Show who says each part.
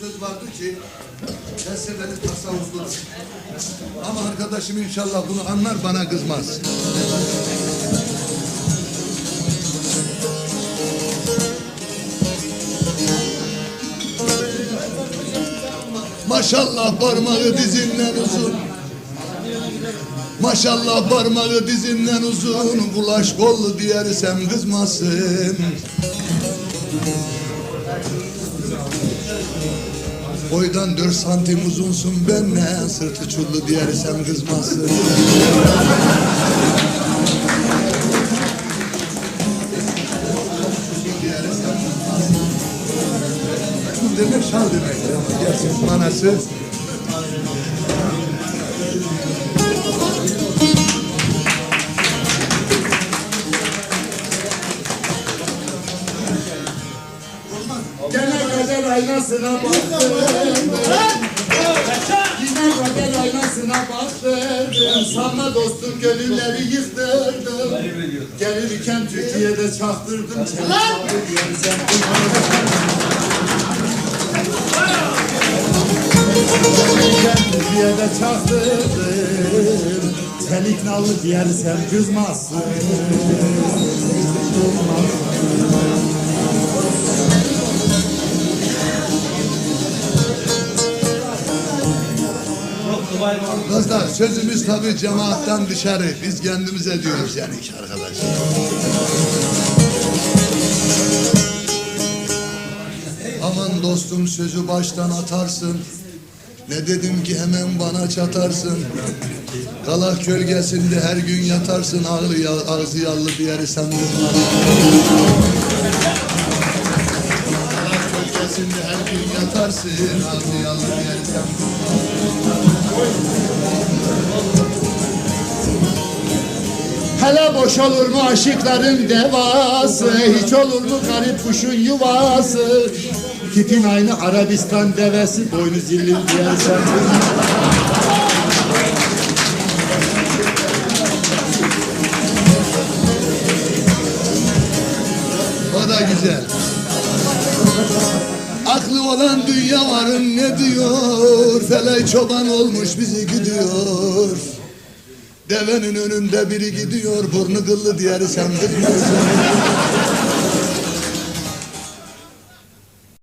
Speaker 1: söz vardı ki felsefeli tasavvufludur. Ama arkadaşım inşallah bunu anlar bana kızmaz. Maşallah parmağı dizinden uzun. Maşallah parmağı dizinden uzun. Kulaş kollu diyersem kızmasın. Boydan dört santim uzunsun ben ne sırtı çullu diyersem kızmasın. demek şal demek. Gerçek manası
Speaker 2: aynasına baktım. Yine gazel aynasına baktım. Sanma dostum gönülleri yıktırdım. Gelirken Türkiye'de çaktırdım. Çelik yersem Gelirken Türkiye'de çaktırdım. Çelik nallı yersem kızmazsın.
Speaker 1: Kızlar sözümüz tabi cemaattan dışarı. Biz kendimize diyoruz yani ki arkadaş. Aman dostum sözü baştan atarsın. Ne dedim ki hemen bana çatarsın. Kalak gölgesinde her gün yatarsın ağrı ağzı yallı bir yeri bulma. Kalak gölgesinde her gün yatarsın ağzı yallı bir yeri sen
Speaker 2: Hele boş olur mu aşıkların devası Hiç olur mu garip kuşun yuvası Tipin aynı Arabistan devesi Boynu zilli diyersen
Speaker 1: O da güzel. Aklı olan dünya varın ne diyor? Feley çoban olmuş bizi gidiyor. Devenin önünde biri gidiyor, burnu kıllı diğeri kızmıyorsun.